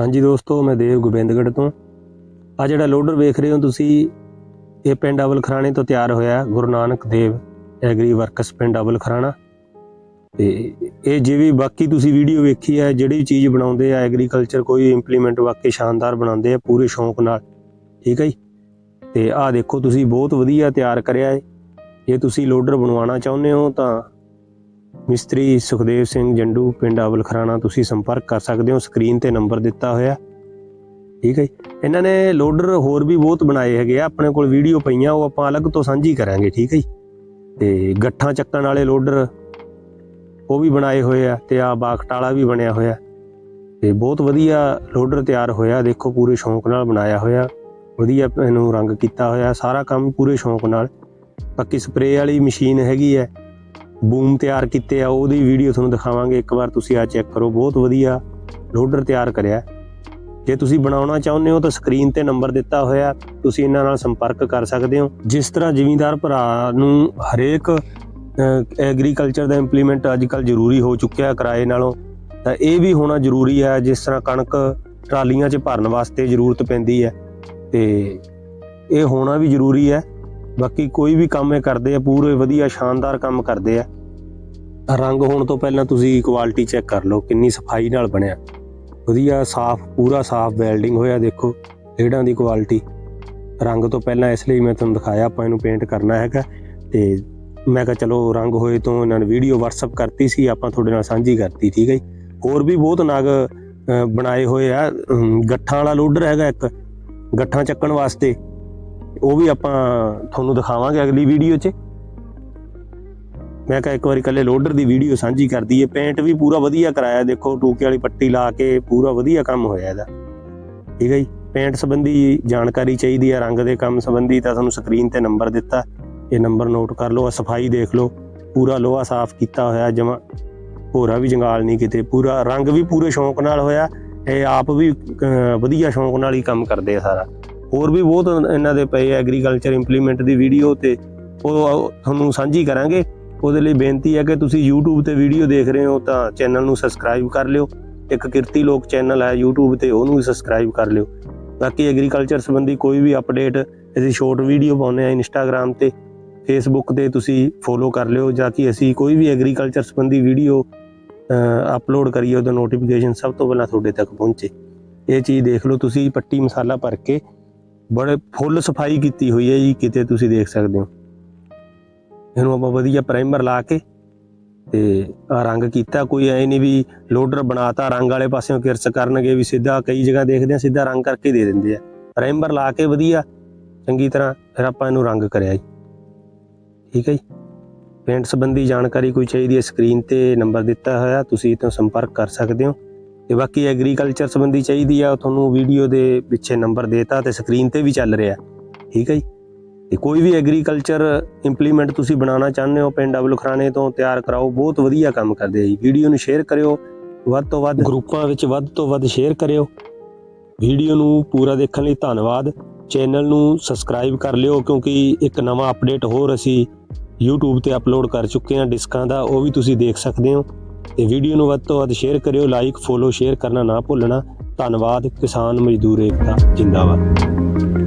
ਹਾਂਜੀ ਦੋਸਤੋ, ਮੈਂ ਦੇਵ ਗੋਬਿੰਦਗੜ੍ਹ ਤੋਂ। ਆ ਜਿਹੜਾ ਲੋਡਰ ਵੇਖ ਰਹੇ ਹੋ ਤੁਸੀਂ, ਇਹ ਪਿੰਡ ਅਵਲ ਖਰਾਣੇ ਤੋਂ ਤਿਆਰ ਹੋਇਆ ਗੁਰੂ ਨਾਨਕ ਦੇਵ ਐਗਰੀ ਵਰਕਸ ਪਿੰਡ ਅਵਲ ਖਰਾਣਾ ਤੇ ਇਹ ਜਿਵੇਂ ਬਾਕੀ ਤੁਸੀਂ ਵੀਡੀਓ ਵੇਖੀ ਹੈ, ਜਿਹੜੀ ਵੀ ਚੀਜ਼ ਬਣਾਉਂਦੇ ਆ, ਐਗਰੀਕਲਚਰ ਕੋਈ ਇੰਪਲੀਮੈਂਟ ਵਾਕਈ ਸ਼ਾਨਦਾਰ ਬਣਾਉਂਦੇ ਆ, ਪੂਰੇ ਸ਼ੌਂਕ ਨਾਲ। ਠੀਕ ਹੈ ਜੀ? ਤੇ ਆਹ ਦੇਖੋ, ਤੁਸੀਂ ਬਹੁਤ ਵਧੀਆ ਤਿਆਰ ਕਰਿਆ ਹੈ। ਜੇ ਤੁਸੀਂ ਲੋਡਰ ਬਣਵਾਉਣਾ ਚਾਹੁੰਦੇ ਹੋ, ਤਾਂ ਮਿਸਤਰੀ ਸੁਖਦੇਵ ਸਿੰਘ ਜੰਡੂ, ਪਿੰਡ ਅਵਲ ਖਰਾਣਾ, ਤੁਸੀਂ ਸੰਪਰਕ ਕਰ ਸਕਦੇ ਹੋ। ਸਕਰੀਨ ਤੇ ਨੰਬਰ ਦਿੱਤਾ ਹੋਇਆ। ਠੀਕ ਹੈ ਜੀ। ਇਹਨਾਂ ਨੇ ਲੋਡਰ ਹੋਰ ਵੀ ਬਹੁਤ ਬਣਾਏ ਹੈਗੇ ਆ। ਆਪਣੇ ਕੋਲ ਵੀਡੀਓ ਪਈਆਂ, ਉਹ ਆਪਾਂ ਅਲੱਗ ਤੋਂ ਸਾਂਝੀ ਕਰਾਂਗੇ। ਠੀਕ ਹੈ ਜੀ। ਤੇ ਗੱਠਾਂ ਚੱਕਣ ਵਾਲੇ ਲੋਡਰ ਉਹ ਵੀ ਬਣਾਏ ਹੋਏ ਆ ਤੇ ਆ ਬਾਖਟਾਲਾ ਵੀ ਬਣਿਆ ਹੋਇਆ। ਤੇ ਬਹੁਤ ਵਧੀਆ ਲੋਡਰ ਤਿਆਰ ਹੋਇਆ। ਦੇਖੋ, ਪੂਰੇ ਸ਼ੌਂਕ ਨਾਲ ਬਣਾਇਆ ਹੋਇਆ। ਵਧੀਆ ਇਹਨੂੰ ਰੰਗ ਕੀਤਾ ਹੋਇਆ। ਸਾਰਾ ਕੰਮ ਪੂਰੇ ਸ਼ੌਂਕ ਨਾਲ। ਬਾਕੀ ਸਪਰੇਅ ਵਾਲੀ ਮਸ਼ੀਨ ਹੈਗੀ ਹੈ। ਬੂਮ ਤਿਆਰ ਕੀਤੇ ਆ, ਉਹਦੀ ਵੀਡੀਓ ਤੁਹਾਨੂੰ ਦਿਖਾਵਾਂਗੇ। ਇੱਕ ਵਾਰ ਤੁਸੀਂ ਆ ਚੈੱਕ ਕਰੋ, ਬਹੁਤ ਵਧੀਆ ਲੋਡਰ ਤਿਆਰ ਕਰਿਆ। ਜੇ ਤੁਸੀਂ ਬਣਾਉਣਾ ਚਾਹੁੰਦੇ ਹੋ ਤਾਂ ਸਕਰੀਨ ਤੇ ਨੰਬਰ ਦਿੱਤਾ ਹੋਇਆ, ਤੁਸੀਂ ਇਹਨਾਂ ਨਾਲ ਸੰਪਰਕ ਕਰ ਸਕਦੇ ਹੋ। ਜਿਸ ਤਰ੍ਹਾਂ ਜ਼ਿਮੀਂਦਾਰ ਭਰਾ ਨੂੰ ਹਰੇਕ ਐਗਰੀਕਲਚਰ ਦਾ ਇੰਪਲੀਮੈਂਟ ਅੱਜ ਕੱਲ ਜ਼ਰੂਰੀ ਹੋ ਚੁੱਕਿਆ ਕਿਰਾਏ ਨਾਲੋਂ, ਤਾਂ ਇਹ ਵੀ ਹੋਣਾ ਜ਼ਰੂਰੀ ਹੈ, ਜਿਸ ਤਰ੍ਹਾਂ ਕਣਕ ਟਰਾਲੀਆਂ 'ਚ ਭਰਨ ਵਾਸਤੇ ਜ਼ਰੂਰਤ ਪੈਂਦੀ ਹੈ। ਤੇ ਇਹ ਹੋਣਾ ਵੀ ਜ਼ਰੂਰੀ ਹੈ। ਬਾਕੀ ਕੋਈ ਵੀ ਕੰਮ ਇਹ ਕਰਦੇ ਆ, ਪੂਰੇ ਵਧੀਆ ਸ਼ਾਨਦਾਰ ਕੰਮ ਕਰਦੇ ਆ। ਰੰਗ ਹੋਣ ਤੋਂ ਪਹਿਲਾਂ ਤੁਸੀਂ ਕੁਆਲਿਟੀ ਚੈੱਕ ਕਰ ਲਓ, ਕਿੰਨੀ ਸਫ਼ਾਈ ਨਾਲ ਬਣਿਆ। ਵਧੀਆ ਸਾਫ਼, ਪੂਰਾ ਸਾਫ਼ ਵੈਲਡਿੰਗ ਹੋਇਆ ਦੇਖੋ ਲੇਡਾਂ ਦੀ ਕੁਆਲਿਟੀ ਰੰਗ ਤੋਂ ਪਹਿਲਾਂ ਇਸ ਲਈ ਮੈਂ ਤੁਹਾਨੂੰ ਦਿਖਾਇਆ, ਆਪਾਂ ਇਹਨੂੰ ਪੇਂਟ ਕਰਨਾ ਹੈਗਾ। ਤੇ ਮੈਂ ਕਿਹਾ ਚਲੋ ਰੰਗ ਹੋਏ ਤੋਂ ਇਹਨਾਂ ਨੇ ਵੀਡੀਓ WhatsApp ਕਰਤੀ ਸੀ, ਆਪਾਂ ਤੁਹਾਡੇ ਨਾਲ ਸਾਂਝੀ ਕਰਤੀ, ਠੀਕ ਹੈ ਜੀ। ਹੋਰ ਵੀ ਬਹੁਤ ਨਗ ਬਣਾਏ ਹੋਏ ਆ। ਗੱਠਾਂ ਵਾਲਾ ਲੋਡਰ ਹੈਗਾ ਇੱਕ, ਗੱਠਾਂ ਚੱਕਣ ਵਾਸਤੇ। ਉਹ ਵੀ ਆਪਾਂ ਤੁਹਾਨੂੰ ਦਿਖਾਵਾਂਗੇ ਅਗਲੀ ਵੀਡੀਓ 'ਚ। ਮੈਂ ਕਿਹਾ ਇੱਕ ਵਾਰੀ ਕੱਲੇ ਲੋਡਰ ਦੀ ਵੀਡੀਓ ਸਾਂਝੀ ਕਰ ਦਈਏ। ਪੇਂਟ ਵੀ ਪੂਰਾ ਵਧੀਆ ਕਰਾਇਆ ਦੇਖੋ ਟੂਕੇ ਵਾਲੀ ਪੱਟੀ ਲਾ ਕੇ ਪੂਰਾ ਵਧੀਆ ਕੰਮ ਹੋਇਆ ਇਹਦਾ। ਠੀਕ ਹੈ ਜੀ? ਪੇਂਟ ਸੰਬੰਧੀ ਜਾਣਕਾਰੀ ਚਾਹੀਦੀ ਹੈ ਰੰਗ ਦੇ ਕੰਮ ਸੰਬੰਧੀ ਤਾਂ ਤੁਹਾਨੂੰ ਸਕਰੀਨ ਤੇ ਨੰਬਰ ਦਿੱਤਾ। ਇਹ ਨੰਬਰ ਨੋਟ ਕਰ ਲਓ ਆਹ ਸਫ਼ਾਈ ਦੇਖ ਲਓ। ਪੂਰਾ ਲੋਹਾ ਸਾਫ਼ ਕੀਤਾ ਹੋਇਆ ਜਮਾ ਹੋਰਾ ਵੀ ਜੰਗਾਲ ਨਹੀਂ ਕਿਤੇ। ਪੂਰਾ ਰੰਗ ਵੀ ਪੂਰੇ ਸ਼ੌਂਕ ਨਾਲ ਹੋਇਆ। ਇਹ ਆਪ ਵੀ ਅਹ, ਵਧੀਆ ਸ਼ੌਂਕ ਨਾਲ ਹੀ ਕੰਮ ਕਰਦੇ ਆ ਸਾਰਾ। ਹੋਰ ਵੀ ਬਹੁਤ ਇਹਨਾਂ ਦੇ ਪਏ ਐਗਰੀਕਲਚਰ ਇੰਪਲੀਮੈਂਟ ਦੀ ਵੀਡੀਓ ਤੇ ਉਹ ਤੁਹਾਨੂੰ ਸਾਂਝੀ ਕਰਾਂਗੇ। ਉਹਦੇ ਲਈ ਬੇਨਤੀ ਹੈ ਕਿ ਤੁਸੀਂ YouTube ਤੇ ਵੀਡੀਓ ਦੇਖ ਰਹੇ ਹੋ ਤਾਂ ਚੈਨਲ ਨੂੰ ਸਬਸਕ੍ਰਾਈਬ ਕਰ ਲਿਓ। ਇੱਕ ਕਿਰਤੀ ਲੋਕ ਚੈਨਲ ਹੈ YouTube ਤੇ ਉਹਨੂੰ ਵੀ ਸਬਸਕ੍ਰਾਈਬ ਕਰ ਲਿਓ। ਬਾਕੀ ਐਗਰੀਕਲਚਰ ਸੰਬੰਧੀ ਕੋਈ ਵੀ ਅਪਡੇਟ ਅਸੀਂ ਸ਼ਾਰਟ ਵੀਡੀਓ ਪਾਉਂਦੇ ਆ ਇੰਸਟਾਗ੍ਰam ਤੇ ਫੇਸਬੁੱਕ ਤੇ ਤੁਸੀਂ ਫੋਲੋ ਕਰ ਲਿਓ ਜਾਂ ਕਿ ਅਸੀਂ ਕੋਈ ਵੀ ਐਗਰੀਕਲਚਰ ਸੰਬੰਧੀ ਵੀਡੀਓ ਅਪਲੋਡ ਕਰੀਏ, ਉਹਦਾ ਨੋਟੀਫਿਕੇਸ਼ਨ ਸਭ ਤੋਂ ਪਹਿਲਾਂ ਤੁਹਾਡੇ ਤੱਕ ਪਹੁੰਚੇ। ਇਹ ਚੀਜ਼ ਦੇਖ ਲਓ ਤੁਸੀਂ, ਪੱਟੀ ਮਸਾਲਾ ਭਰ ਕੇ ਬੜੇ ਫੁੱਲ ਸਫ਼ਾਈ ਕੀਤੀ ਹੋਈ ਹੈ ਜੀ, ਕਿਤੇ ਤੁਸੀਂ ਦੇਖ ਸਕਦੇ ਹੋ। ਇਹਨੂੰ ਆਪਾਂ ਵਧੀਆ ਪ੍ਰਾਈਮਰ ਲਾ ਕੇ ਤੇ ਆ ਰੰਗ ਕੀਤਾ। ਕੋਈ ਐ ਨਹੀਂ ਵੀ ਲੋਡਰ ਬਣਾਤਾ, ਰੰਗ ਵਾਲੇ ਪਾਸਿਓਂ ਕਿਰਸ ਕਰਨਗੇ ਵੀ ਸਿੱਧਾ ਕਈ ਜਗ੍ਹਾ ਦੇਖਦੇ ਆ ਸਿੱਧਾ ਰੰਗ ਕਰਕੇ ਦੇ ਦਿੰਦੇ ਆ। ਪ੍ਰਾਈਮਰ ਲਾ ਕੇ ਵਧੀਆ, ਚੰਗੀ ਤਰ੍ਹਾਂ ਫਿਰ ਆਪਾਂ ਇਹਨੂੰ ਰੰਗ ਕਰਿਆ ਜੀ। ਠੀਕ ਹੈ ਜੀ। ਪੇਂਟ ਸੰਬੰਧੀ ਜਾਣਕਾਰੀ ਕੋਈ ਚਾਹੀਦੀ ਹੈ ਸਕਰੀਨ ਤੇ ਨੰਬਰ ਦਿੱਤਾ ਹੋਇਆ, ਤੁਸੀਂ ਇਹ ਤੋਂ ਸੰਪਰਕ ਕਰ ਸਕਦੇ ਹੋ। ਤੇ ਬਾਕੀ ਐਗਰੀਕਲਚਰ ਸੰਬੰਧੀ ਚਾਹੀਦੀ ਆ ਤੁਹਾਨੂੰ ਵੀਡੀਓ ਦੇ ਪਿੱਛੇ ਨੰਬਰ ਦੇਤਾ ਤੇ ਸਕਰੀਨ ਤੇ ਵੀ ਚੱਲ ਰਿਹਾ। ਠੀਕ ਹੈ ਜੀ? ਤੇ ਕੋਈ ਵੀ ਐਗਰੀਕਲਚਰ ਇੰਪਲੀਮੈਂਟ ਤੁਸੀਂ ਬਣਾਉਣਾ ਚਾਹੁੰਦੇ ਹੋ ਪਿੰਡ ਅਬਲ ਖਰਾਣੇ ਤੋਂ, ਤਿਆਰ ਕਰਾਓ, ਬਹੁਤ ਵਧੀਆ ਕੰਮ ਕਰਦੇ ਆ ਜੀ। ਵੀਡੀਓ ਨੂੰ ਸ਼ੇਅਰ ਕਰਿਓ, ਵੱਧ ਤੋਂ ਵੱਧ ਗਰੁੱਪਾਂ ਵਿੱਚ ਵੱਧ ਤੋਂ ਵੱਧ ਸ਼ੇਅਰ ਕਰਿਓ। ਵੀਡੀਓ ਨੂੰ ਪੂਰਾ ਦੇਖਣ ਲਈ ਧੰਨਵਾਦ। ਚੈਨਲ ਨੂੰ ਸਬਸਕ੍ਰਾਈਬ ਕਰ ਲਿਓ, ਕਿਉਂਕਿ ਇੱਕ ਨਵਾਂ ਅਪਡੇਟ ਹੋਰ ਅਸੀਂ YouTube ਤੇ ਅਪਲੋਡ ਕਰ ਚੁੱਕੇ ਹਾਂ ਡਿਸਕਾਂ ਦਾ, ਉਹ ਵੀ ਤੁਸੀਂ ਦੇਖ ਸਕਦੇ ਹੋ। ਤੇ ਵੀਡੀਓ ਨੂੰ ਵੱਧ ਤੋਂ ਵੱਧ ਸ਼ੇਅਰ ਕਰਿਓ ਲਾਈਕ ਫੋਲੋ ਸ਼ੇਅਰ ਕਰਨਾ ਨਾ ਭੁੱਲਣਾ। ਧੰਨਵਾਦ, ਕਿਸਾਨ ਮਜ਼ਦੂਰ ਏਕਤਾ, ਜਿੰਦਾਬਾਦ।